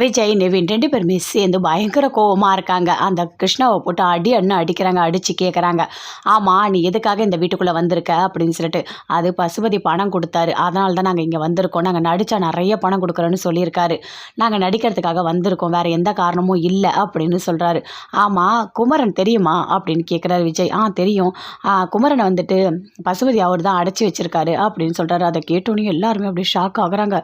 விஜய் நிவின் ரெண்டு பேருமே சேர்ந்து பயங்கர கோவமாக இருக்காங்க. அந்த கிருஷ்ணாவை போட்டு அடி அண்ணு அடிக்கிறாங்க அடித்து கேட்குறாங்க ஆமாம் நீ எதுக்காக இந்த வீட்டுக்குள்ளே வந்திருக்க? அப்படின்னு சொல்லிட்டு அது பசுபதி பணம் கொடுத்தாரு. அதனால தான் நாங்கள் இங்கே வந்திருக்கோம். நாங்கள் நடித்தா நிறைய பணம் கொடுக்குறோன்னு சொல்லியிருக்காரு. நாங்கள் நடிக்கிறதுக்காக வந்திருக்கோம். வேறு எந்த காரணமும் இல்லை அப்படின்னு சொல்கிறாரு ஆமாம் குமரன் தெரியுமா? அப்படின்னு கேட்குறாரு விஜய். ஆ தெரியும். குமரனை வந்துட்டு பசுபதி அவர் தான் அடைச்சி வச்சிருக்காரு அப்படின்னு சொல்கிறாரு அதை கேட்டோன்னே எல்லாருமே அப்படியே ஷாக் ஆகுறாங்க.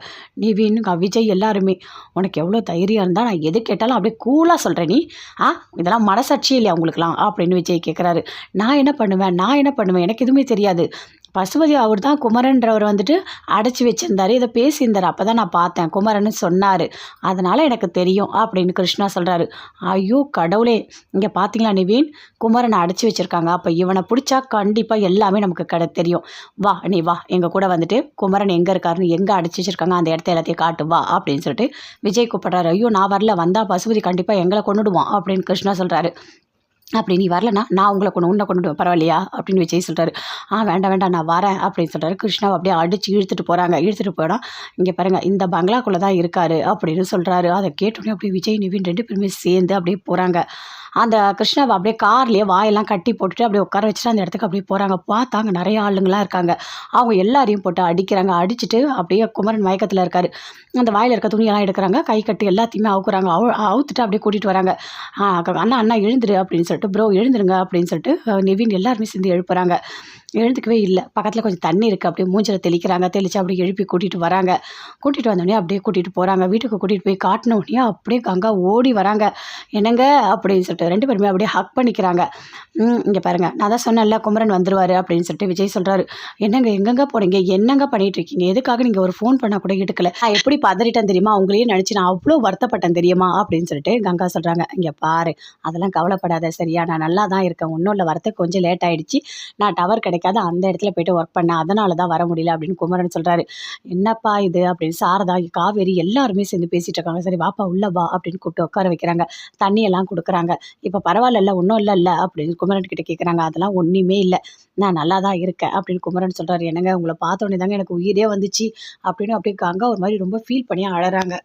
நிவின் விஜய் எல்லாருமே. உனக்கு எவ்வளோ தைரியம் இருந்தால் நான் எது கேட்டாலும் அப்படியே கூலாக சொல்கிறேன் நீ ஆ இதெல்லாம் மனசாட்சி இல்லையா உங்களுக்குலாம் அப்படின்னு விஜய் கேட்குறாரு நான் என்ன பண்ணுவேன்? நான் என்ன பண்ணுவேன்? எனக்கு எதுவுமே தெரியாது. பசுபதி அவர் தான் குமரன்றவர் வந்துட்டு அடைச்சி வச்சிருந்தாரு. இதை பேசியிருந்தார். அப்போ தான் நான் பார்த்தேன். குமரன்னு சொன்னார். அதனால் எனக்கு தெரியும் அப்படின்னு கிருஷ்ணா சொல்கிறாரு ஐயோ கடவுளே. இங்கே பார்த்தீங்களா நிவீன்? குமரனை அடைச்சி வச்சுருக்காங்க. அப்போ இவனை பிடிச்சா கண்டிப்பாக எல்லாமே நமக்கு கடை தெரியும். வா நீ வா. எங்கள் கூட வந்துட்டு குமரன் எங்கே இருக்காருன்னு எங்கே அடைச்சி வச்சிருக்காங்க? அந்த இடத்த எல்லாத்தையும் காட்டு வா அப்படின்னு சொல்லிட்டு விஜய் கூப்பிட்றாரு. ஐயோ நான் வரல. வந்தால் பசுபதி கண்டிப்பாக எங்களை கொண்டுடுவான் அப்படின்னு கிருஷ்ணா சொல்கிறாரு அப்படி நீ வரலனா நான் உங்களை கொண்டு உன்னை கொண்டு பரவாயில்லையா? அப்படின்னு விஜய் சொல்கிறாரு ஆ வேண்டாம் வேண்டாம் நான் வரேன் அப்படின்னு சொல்கிறாரு கிருஷ்ணாவை அப்படியே அடித்து இழுத்துட்டு போகிறாங்க இழுத்துட்டு போனால் இங்கே பாருங்கள் இந்த பங்களாக்குள்ளே தான் இருக்காரு அப்படின்னு சொல்கிறாரு அதை கேட்டோன்னே அப்படியே விஜய் நிவின் ரெண்டு பேருமே சேர்ந்து அப்படியே போகிறாங்க அந்த கிருஷ்ணாவை அப்படியே கார்லேயே வாயெல்லாம் கட்டி போட்டுட்டு அப்படியே உட்கார வச்சுட்டு அந்த இடத்துக்கு அப்படியே போகிறாங்க பார்த்தாங்க நிறைய ஆளுங்களாம் இருக்காங்க. அவங்க எல்லாரையும் போட்டு அடிக்கிறாங்க. அடிச்சுட்டு அப்படியே குமரன் மயக்கத்தில் இருக்காரு. அந்த வாயில் இருக்க துணியெல்லாம் எடுக்கிறாங்க. கை கட்டி எல்லாத்தையுமே அவுக்குறாங்க. அவு அவுத்துட்டு அப்படியே கூட்டிகிட்டு வராங்க. ஆ, அண்ணா அண்ணா எழுந்துரு அப்படின்னு சொல்லிட்டு ப்ரோ எழுந்துருங்க அப்படின்னு சொல்லிட்டு நிவின் எல்லாருமே சேர்ந்து எழுப்புறாங்க. எழுந்துக்கவே இல்லை. பக்கத்தில் கொஞ்சம் தண்ணி இருக்குது அப்படியே மூஞ்சில் தெளிக்கிறாங்க. தெளித்து அப்படியே எழுப்பி கூட்டிகிட்டு வராங்க. கூட்டிகிட்டு வந்தோடனே அப்படியே கூட்டிகிட்டு போகிறாங்க வீட்டுக்கு கூட்டிகிட்டு போய் காட்டின உடனே அப்படியே கங்கா ஓடி வராங்க. என்னங்க? அப்படின்னு சொல்லிட்டு ரெண்டு பேருமே அப்படியே ஹக் பண்ணிக்கிறாங்க. இங்கே பாருங்கள் நான் தான் சொன்னேன்ல குமரன் வந்துருவாரு அப்படின்னு சொல்லிட்டு விஜய் சொல்கிறாரு என்னங்க எங்கெங்க போகிறீங்க என்னங்க பண்ணிட்டு இருக்கீங்க? எதுக்காக நீங்கள் ஒரு ஃபோன் பண்ணால் கூட எடுக்கல? நான் எப்படி பதறிட்டேன் தெரியுமா? அவங்களையே நினச்சி நான் அவ்வளோ வருத்தப்பட்டேன் தெரியுமா? அப்படின்னு சொல்லிட்டு கங்கா சொல்கிறாங்க இங்கே பாரு அதெல்லாம் கவலைப்படாத. சரியா? நான் நல்லா தான் இருக்கேன். ஒன்றும் இல்லை வரத்துக்கு கொஞ்சம் லேட் ஆகிடுச்சி நான் டவர் கிடைக்காது அந்த இடத்துல போயிட்டு ஒர்க் பண்ணேன் அதனால தான் வர முடியல அப்படின்னு குமரன் சொல்கிறாரு என்னப்பா இது அப்படின்னு சாரதா காவேரி எல்லாருமே சேர்ந்து பேசிகிட்டு இருக்காங்க. சரி வாப்பா உள்ள வா அப்படின்னு கூப்பிட்டு உட்கார வைக்கிறாங்க. தண்ணியெல்லாம் கொடுக்குறாங்க. இப்போ பரவாயில்ல ஒன்றும் இல்லை இல்லை அப்படின்னு குமரன் கிட்ட கேட்குறாங்க அதெல்லாம் ஒன்றுமே இல்லை. நான் நல்லா தான் இருக்கேன் அப்படின்னு குமரன் சொல்கிறாரு என்னங்க உங்களை பார்த்தோன்னே தாங்க எனக்கு உயிரே வந்துச்சு அப்படின்னு அப்படியே கங்கா ஒரு மாதிரி ரொம்ப ஃபீல் பண்ணி அழறாங்க.